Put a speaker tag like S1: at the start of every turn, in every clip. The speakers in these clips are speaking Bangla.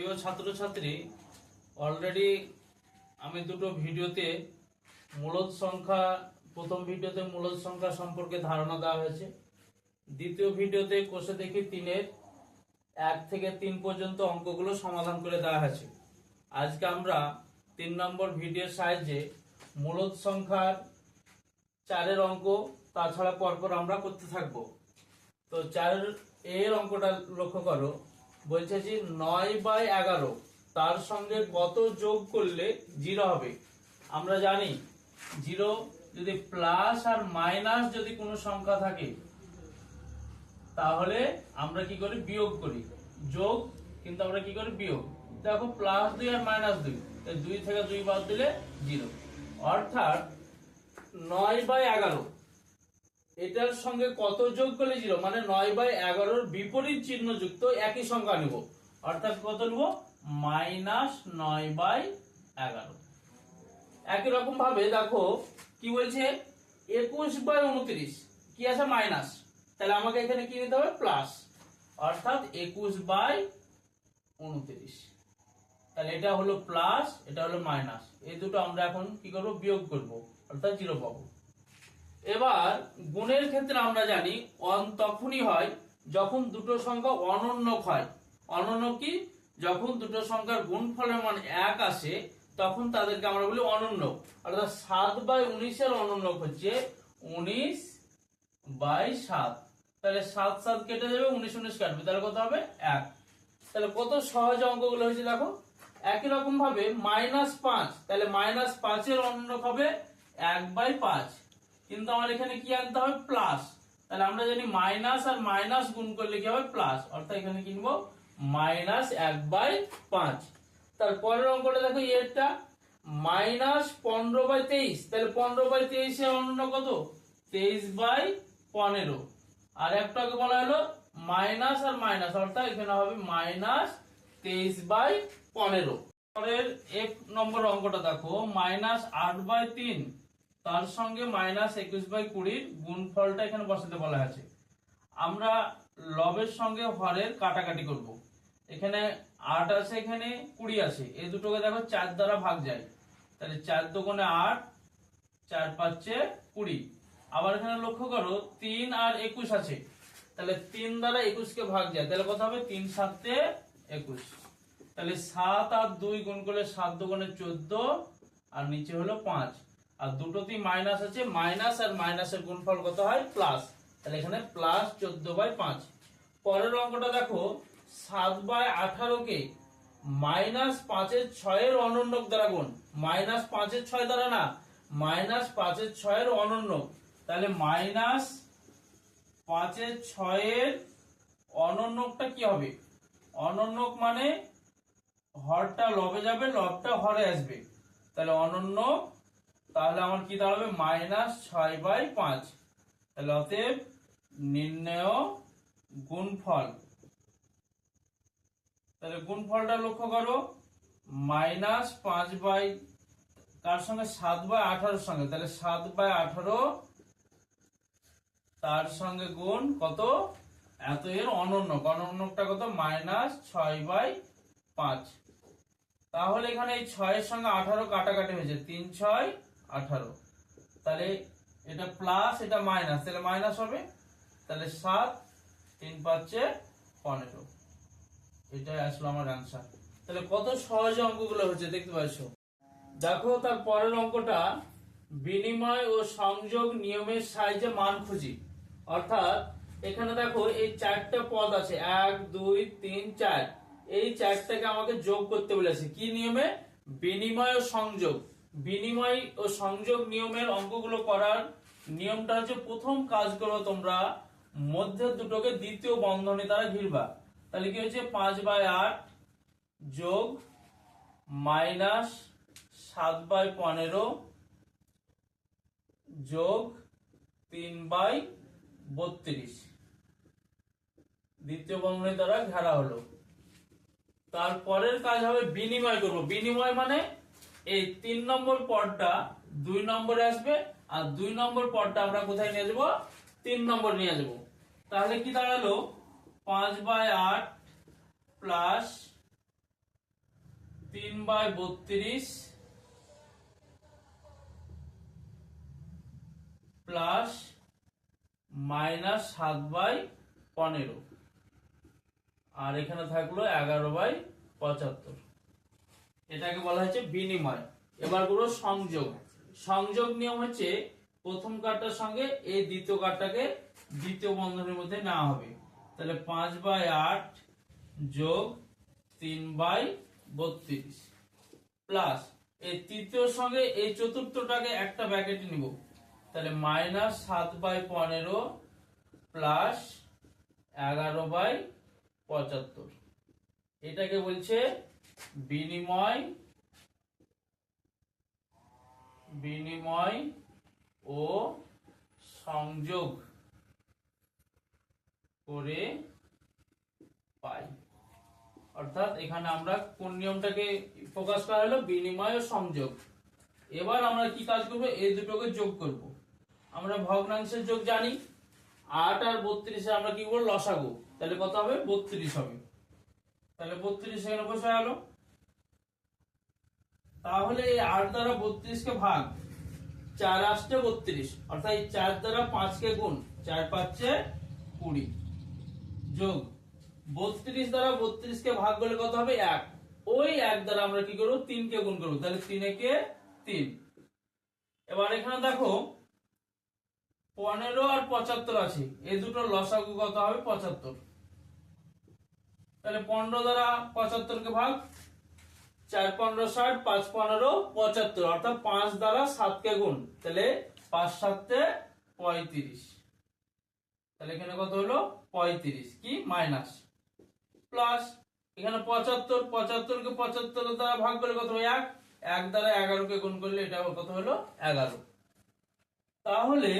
S1: প্রিয় ছাত্রছাত্রী অলরেডি আমি দুটো ভিডিওতে মূলদ সংখ্যা, প্রথম ভিডিওতে মূলদ সংখ্যা সম্পর্কে ধারণা দেওয়া হয়েছে। দ্বিতীয় ভিডিওতে কোষে দেখি তিনের এক থেকে তিন পর্যন্ত অঙ্কগুলো সমাধান করে দেওয়া হয়েছে। আজকে আমরা তিন নম্বর ভিডিওর সাহায্যে মূলদ সংখ্যার চারের অঙ্ক, তাছাড়া পরপর আমরা করতে থাকব। তো চার এর অঙ্কটা লক্ষ্য করো। বলছে যে নয় বাই এগারো, তার সঙ্গে কত যোগ করলে জিরো হবে? আমরা জানি, জিরো যদি প্লাস আর মাইনাস যদি কোনো সংখ্যা থাকে, তাহলে আমরা কি করি? বিয়োগ করি। যোগ, কিন্তু আমরা কি করি? বিয়োগ। দেখো, প্লাস দুই আর মাইনাস দুই দুই থেকে দুই বাদ দিলে জিরো। অর্থাৎ নয় বাই এগারো এটার সঙ্গে কত যোগ করলে জিরো? মানে নয় বাই এগারোর বিপরীত চিহ্ন যুক্ত একই সংখ্যা নিব। অর্থাৎ কত নিব? মাইনাস নয় বাই এগারো। একই রকম ভাবে দেখো, কি বলছে? একুশ বাই উনত্রিশ। কি আছে? মাইনাস। তাহলে আমাকে এখানে কি নিতে হবে? প্লাস। অর্থাৎ একুশ বাই উনত্রিশ। তাহলে এটা হলো প্লাস, এটা হলো মাইনাস। এই দুটো আমরা এখন কি করব? বিয়োগ করব। অর্থাৎ জিরো পাবো। এবার গুণের ক্ষেত্রে আমরা জানি অন তখনই হয় যখন দুটো সংখ্যা অনন্যক হয়। অনন্যক কি? যখন দুটো সংখ্যার গুণফলের মান এক আসে, তখন তাদেরকে আমরা বলি অনন্যক। অর্থাৎ সাত বাই উনিশের অনন্যক হচ্ছে উনিশ বাই সাত। তাহলে সাত সাত কেটে যাবে, উনিশ উনিশ কাটবে। তাহলে কত হবে? এক। তাহলে কত সহজ অঙ্কগুলো হয়েছে দেখো? একই রকম ভাবে মাইনাস পাঁচ, তাহলে মাইনাস পাঁচের অনন্যক হবে এক বাই পাঁচ। কিন্তু আমার এখানে কি আনতে হবে? প্লাস তাহলে আমরা জানি মাইনাস আর মাইনাস গুণ করলে কি হবে? প্লাস অর্থাৎ এখানে কিনবো মাইনাস এক বাই পাঁচ। তারপরের অঙ্কটা দেখো এরটা মাইনাস পনেরো বাই তেইশ। তাহলে পনেরো বাই তেইশে অন্য কত? তেইশ বাই পনেরো। আর একটাকে বলা হলো মাইনাস আর মাইনাস অর্থাৎ এখানে হবে মাইনাস তেইশ বাই পনেরো। পরের এক নম্বর অঙ্কটা দেখো। মাইনাস আট বাই তিন। তার সঙ্গে মাইনাস একুশ বাই কুড়ির গুণফলটা এখানে বসাতে বলা আছে আমরা লবের সঙ্গে হরের কাটাকাটি করব। এখানে আট আছে, এখানে কুড়ি আছে। এই দুটোকে দেখো চার দ্বারা ভাগ যায়। তাহলে চার দোকানে আট, চার পাঁচে কুড়ি। আবার এখানে লক্ষ্য করো, তিন আর একুশ আছে। তাহলে তিন দ্বারা একুশকে ভাগ যায়। তাহলে কত হবে? তিন সাতে একুশ। তাহলে সাত আর দুই গুণ করলে সাত দোকানে চোদ্দ, আর নিচে হলো পাঁচ। আর দুটোতেই মাইনাস আছে মাইনাস আর মাইনাসের গুণফল কত হয়? প্লাস তাহলে এখানে প্লাস চোদ্দ বাই পাঁচ। পরের অঙ্কটা দেখো, সাত বাই আঠারোকে মাইনাস পাঁচের ছয়ের অনন্যক দ্বারা গুণ। মাইনাস পাঁচের ছয় দ্বারা না মাইনাস পাঁচের ছয়ের অনন্যক। তাহলে মাইনাস পাঁচের ছয়ের অনন্যকটা কি হবে? অনন্যক মানে হরটা লবে যাবে, লবটা হরে আসবে। তাহলে অনন্য তাহলে আমার কি দাঁড়াবে? মাইনাস ছয় বাই পাঁচ। তাহলে অতএব নির্ণয় গুণফল। তাহলে গুণফলটা লক্ষ্য করো। মাইনাস পাঁচ বাই কার সঙ্গে সাত বাই আঠারোর সঙ্গে। তাহলে সাত বাই আঠারো, তার সঙ্গে গুণ কত? এত এর অনন্য। অনন্যটা কত? মাইনাস ছয় বাই পাঁচ। তাহলে এখানে এই ছয়ের সঙ্গে আঠারো কাটাকাটি হয়েছে। তিন ছয় আঠারো। তাহলে এটা প্লাস এটা মাইনাস তাহলে মাইনাস হবে, তাহলে সাত, তিন পাঁচে পনেরো। এটাই আসলো আমার অ্যান্সার তাহলে কত সহজে অঙ্কগুলো হচ্ছে দেখতে পাচ্ছ? দেখো তার পরের অঙ্কটা, বিনিময় ও সংযোগ নিয়মের সাহায্যে মান খুঁজি। অর্থাৎ এখানে দেখো এই চারটা পদ আছে, এক, দুই, তিন, চার। এই চারটাকে আমাকে যোগ করতে বলেছে। কি নিয়মে? বিনিময় ও সংযোগ। বিনিময় ও সংযোগ নিয়মের অঙ্কগুলো করার নিয়মটা হচ্ছে প্রথম কাজ করো তোমরা মধ্যে দুটোকে দ্বিতীয় বন্ধনী দ্বারা ঘিরবা। তাহলে কি হচ্ছে? পাঁচ বাই আট যোগ মাইনাস সাত বাই পনেরো যোগ তিন বাই বত্রিশ। দ্বিতীয় বন্ধনী দ্বারা ঘেরা হলো। তারপরের কাজ হবে বিনিময় করব। বিনিময় মানে এই তিন নম্বর পদটা দুই নম্বরে আসবে, আর দুই নম্বর পদটা আমরা কোথায় নিয়ে যাব? তিন নম্বর নিয়ে যাব। তাহলে কি দাঁড়াল? পাঁচ বাই আট প্লাস তিন বাই বত্রিশ প্লাস মাইনাস সাত বাই পনেরো। আর এখানে থাকল এগারো বাই পঁচাত্তর। এটাকে বলা হচ্ছে বিনিময়। এবারগুলো সংযোগ। সংযোগ নিয়ম হচ্ছে প্রথম কার্ডটার সঙ্গে এই দ্বিতীয় কার্ডটাকে দ্বিতীয় বন্ধনের মধ্যে নেওয়া হবে। তাহলে পাঁচ বাই আট যোগ তিন বাই বত্রিশ। প্লাস এই তৃতীয় সঙ্গে এই চতুর্থটাকে একটা ব্যাকেটে নিব। তাহলে মাইনাস সাত বাই পনেরো প্লাস এগারো বাই পঁচাত্তর। এটাকে বলছে বিনিময় বিনিময় ও সংযোগ করে পাই। অর্থাৎ এখানে আমরা কোন নিয়মটাকে ফোকাস করা হলো? বিনিময় ও সংযোগ। এবার আমরা কি কাজ করব? এই দুটোকে যোগ করব। আমরা ভগ্নাংশের যোগ জানি। আট আর বত্রিশে আমরা কি করব? লসাগু। তাহলে কত হবে? বত্রিশ হবে। তাহলে বত্রিশ এখানে বসে গেল তাহলে এই আট দ্বারা বত্রিশকে ভাগ চার আসছে বত্রিশ, অর্থাৎ এই চার দ্বারা পাঁচকে গুণ, চার পাঁচে কুড়ি। যোগ, বত্রিশ দ্বারা বত্রিশকে ভাগ করলে কত হবে? এক। ওই এক দ্বারা আমরা কি করব? তিনকে গুণ করব। তাহলে তিনে কে? তিন। এবার এখানে দেখো, পনেরো আর পঁচাত্তর আছে। এই দুটো লসাগু কত হবে? পঁচাত্তর। তাহলে পনেরো দ্বারা পঁচাত্তরকে ভাগ চার পনেরো ষাট, পাঁচ পনেরো, পঁচাত্তর। অর্থাৎ পাঁচ দ্বারা সাতকে গুণ। তাহলে পাঁচ সাতে পঁয়ত্রিশ। তাহলে এখানে কত হলো? পঁয়ত্রিশ। কি? মাইনাস। প্লাস এখানে পঁচাত্তর, পঁচাত্তরকে পঁচাত্তর দ্বারা ভাগ করলে কত এক। এক দ্বারা এগারোকে গুণ করলে এটা কত হলো? এগারো। তাহলে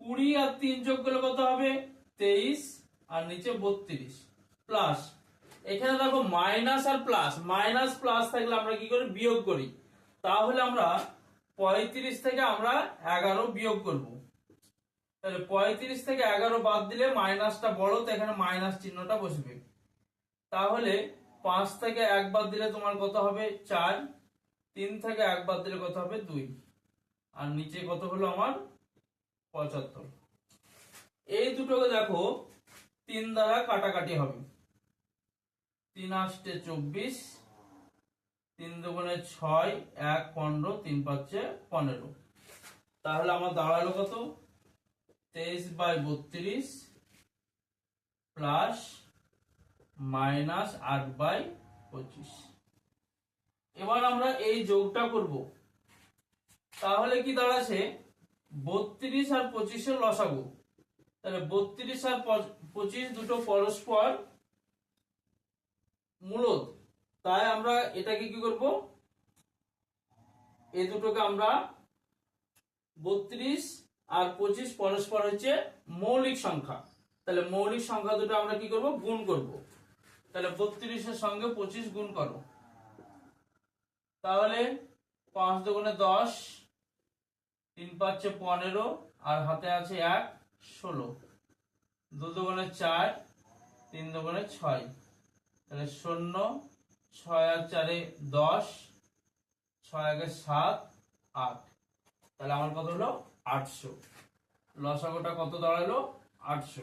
S1: কুড়ি আর তিন যোগ করলে কত হবে? তেইশ। আর নিচে বত্রিশ। প্লাস এখানে দেখো মাইনাস আর প্লাস মাইনাস প্লাস থাকলে আমরা কি করি? বিয়োগ করি। তাহলে আমরা পঁয়ত্রিশ থেকে আমরা এগারো বিয়োগ করব। তাহলে পঁয়ত্রিশ থেকে এগারো বাদ দিলে মাইনাসটা বড়, তো এখানে মাইনাস চিহ্নটা বসবে। তাহলে পাঁচ থেকে এক বাদ দিলে তোমার কত হবে? চার। তিন থেকে এক বাদ দিলে কত হবে? দুই। আর নিচে কত হলো আমার? পঁচাত্তর। এই দুটোকে দেখো, তিন দ্বারা কাটাকাটি হবে। তিন আষ্টে চব্বিশ, তিন দুগুণে ছয়, এক পনেরো, তিন পাঁচে পনেরো। তাহলে আমার দাঁড়াল কত? তেইশ বাই বত্রিশ প্লাস মাইনাস আট বাই পঁচিশ। এবার আমরা এই যোগটা করব। তাহলে কি দাঁড়াচ্ছে বত্রিশ আর পঁচিশের লসাগু। তাহলে বত্রিশ আর পঁচ- পঁচিশ দুটো পরস্পর মূলত, তাই আমরা এটাকে কি করব? এই দুটোকে আমরা বত্রিশ আর পঁচিশ পরস্পর হচ্ছে মৌলিক সংখ্যা। তাহলে মৌলিক সংখ্যা দুটো আমরা কি করব? গুণ করব। তাহলে বত্রিশের সঙ্গে পঁচিশ গুণ করো। তাহলে পাঁচ দুগুণে দশ, তিন পাঁচে পনেরো, আর হাতে আছে এক, ষোলো। দু দুগুণে চার, তিন দুগুণে ছয়। তাহলে শূন্য, ছয় আর চারে দশ, ছয় আগে সাত, আট। তাহলে আমার কত হলো? আটশো। লসাগোটা কত দাঁড়াল? আটশো।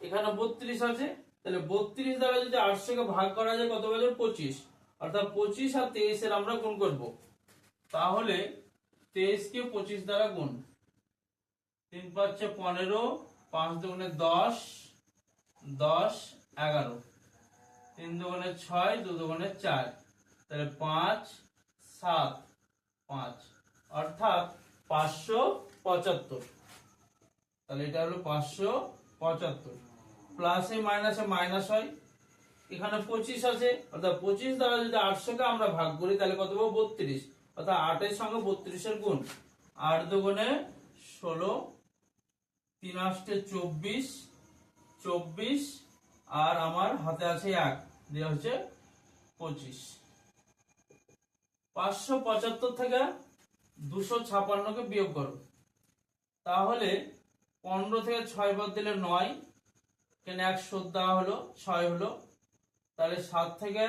S1: এখানে বত্রিশ আছে। তাহলে বত্রিশ দ্বারা যদি আটশোকে ভাগ করা যায়, কত বাজে পঁচিশ। অর্থাৎ পঁচিশ আর তেইশের আমরা গুণ করব। তাহলে তেইশকে পঁচিশ দ্বারা গুণ। তিন পাঁচে পনেরো, পাঁচ দুগুণে দশ দশ, এগারো। তিন দুগুণে ছয়, দু দুগুণে চার। তাহলে পাঁচ, সাত, পাঁচ। অর্থাৎ পাঁচশো পঁচাত্তর। তাহলে এটা হলো পাঁচশো পঁচাত্তর। প্লাসে মাইনাসে মাইনাস হয়। এখানে পঁচিশ আছে। অর্থাৎ পঁচিশ দ্বারা যদি আটশোকে আমরা ভাগ করি, তাহলে কত পাবো? বত্রিশ। অর্থাৎ আটের সঙ্গে বত্রিশের গুণ। আট দুগুণে ষোলো, তিন আষ্টে চব্বিশ চব্বিশ, আর আমার হাতে আছে এক। দিয়ে হচ্ছে পঁচিশ। পাঁচশো পঁচাত্তর থেকে দুশো ছাপান্নকে বিয়োগ করো। তাহলে পনেরো থেকে ছয় বাদ দিলে নয়, কেন এক শোধ দেওয়া হলো, ছয় হলো। তাহলে সাত থেকে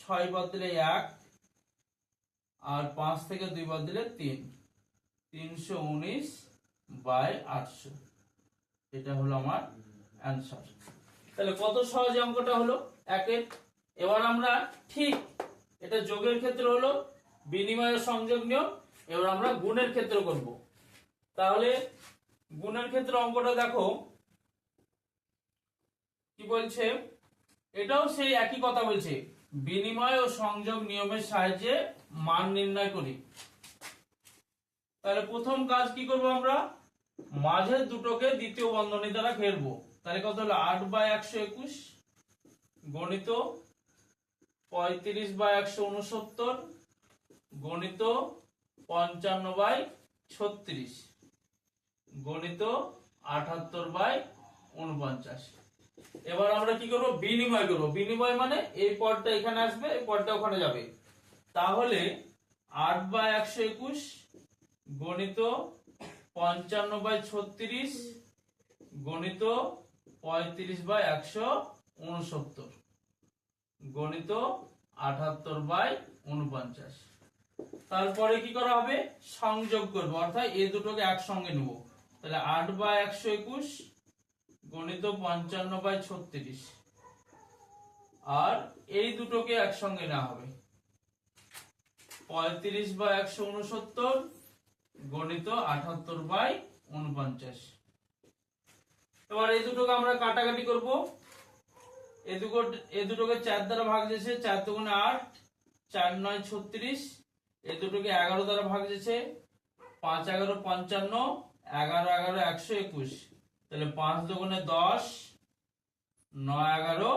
S1: ছয় বাদ দিলে এক, আর পাঁচ থেকে দুই বাদ দিলে তিন। তিনশো উনিশ বাই আটশো। এটা হলো আমার অ্যান্সার। তাহলে কত সহজে অঙ্কটা হলো? একের এবার আমরা ঠিক, এটা যোগের ক্ষেত্রে হলো, বিনিময়ের সংযোগ নিয়ম, এবার আমরা গুণের ক্ষেত্রে করব। তাহলে গুণের ক্ষেত্রে অঙ্কটা দেখো, কি বলছে? এটাও সেই একই কথা বলছে, বিনিময় ও সংযোগ নিয়মের সাহায্যে মান নির্ণয় করি। তাহলে প্রথম কাজ কি করব আমরা? মাঝের দুটোকে দ্বিতীয় বন্ধনী দ্বারা ঘেরবো। তাহলে কত হলো? আট বাই একশো একুশ, গণিত পঁয়ত্রিশ বাই একশো উনসত্তর গণিত পঞ্চান্ন বাই ছত্রিশ। গণিত আঠাত্তর বাই উনপঞ্চাশ। এবার আমরা কি করব? বিনিময় করব। বিনিময় মানে এই পদটা এখানে আসবে, এই পদটা ওখানে যাবে। তাহলে আট বাই একশো একুশ গণিত পঞ্চান্ন বাই ছত্রিশ গণিত পঁয়ত্রিশ বাই একশো উনসত্তর। গণিত আঠাত্তর বাই উনপঞ্চাশ তারপরে কি করা হবে? সংযোগ করব। অর্থাৎ এই দুটোকে একসঙ্গে নেব। তাহলে আট বাই একশো একুশ, গণিত পঞ্চান্ন বাই ছত্রিশ। আর এই দুটোকে একসঙ্গে নেওয়া হবে। পঁয়ত্রিশ বাই একশো উনসত্তর গণিত আঠাত্তর বাই উনপঞ্চাশ এবার এই দুটোকে আমরা কাটাকাটি করব। এই দুটো এই দুটোকে চার দ্বারা ভাগ দিয়েছে চার দুগুণে আট, চার নয় ছত্রিশ এই দুটোকে এগারো দ্বারা ভাগ দিয়েছে পাঁচ এগারো পঞ্চান্ন, এগারো এগারো একশো একুশ। তাহলে পাঁচ দুগুণে দশ, নয় এগারো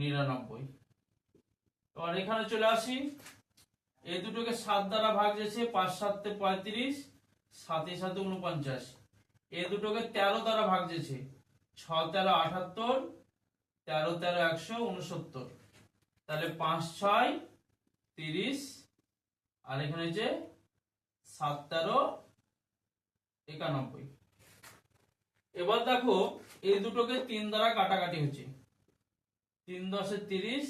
S1: নিরানব্বই। এবার এখানে চলে আসি। এই দুটোকে সাত দ্বারা ভাগ দিয়েছে পাঁচ সাতে পঁয়ত্রিশ, সাতে সাতে উনপঞ্চাশ। এই দুটোকে তেরো দ্বারা ভাগ দিয়েছে ছ তেরো আঠাত্তর তেরো তেরো, একশো, উনসত্তর। তাহলে পাঁচ, ছয়, তিরিশ, আর এখানে যে সাত, তেরো, একানব্বই। এবার দেখো, এই দুটোকে তিন দ্বারা কাটাকাটি হচ্ছে। তিন দশে তিরিশ,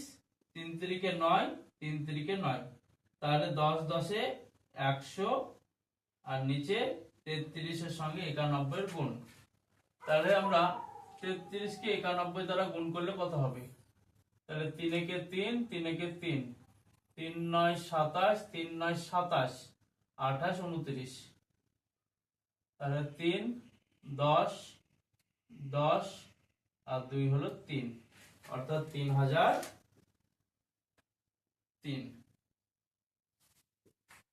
S1: তিন তিরিকে নয়, তিন তিরিকে নয়। তাহলে দশ দশে একশো, আর নিচে তেত্রিশের সঙ্গে একানব্বই গুণ। তাহলে আমরা তেত্রিশকে একানব্বই দ্বারা গুণ করলে কত হবে? তাহলে তিনেকে তিন তিনেকে তিন। তিন নয় সাতাশ, তিন নয় সাতাশ, আঠাশ উনত্রিশ। তাহলে তিন, দশ দশ, আর দুই হলো তিন। অর্থাৎ তিন হাজার তিন।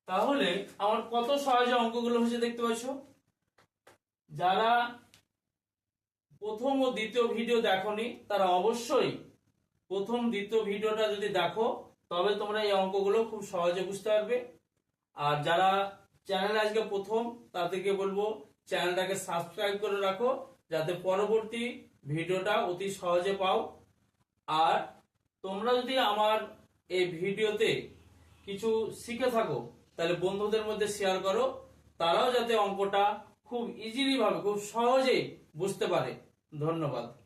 S1: তাহলে আমার কত সহজে অঙ্কগুলো হচ্ছে দেখতে পাচ্ছ? যারা প্রথম ও দ্বিতীয় ভিডিও দেখনি, তারা অবশ্যই প্রথম, দ্বিতীয় ভিডিওটা যদি দেখো, তবে তোমরা এই অঙ্কগুলো খুব সহজে বুঝতে পারবে। আর যারা চ্যানেল আজকে প্রথম, তাদেরকে বলব চ্যানেলটাকে সাবস্ক্রাইব করে রাখো, যাতে পরবর্তী ভিডিওটা অতি সহজে পাও। আর তোমরা যদি আমার এই ভিডিওতে কিছু শিখে থাকো, তাহলে বন্ধুদের মধ্যে শেয়ার করো, তারাও যাতে অঙ্কটা খুব ইজিলি ভাবে, খুব সহজেই বুঝতে পারে। ধন্যবাদ।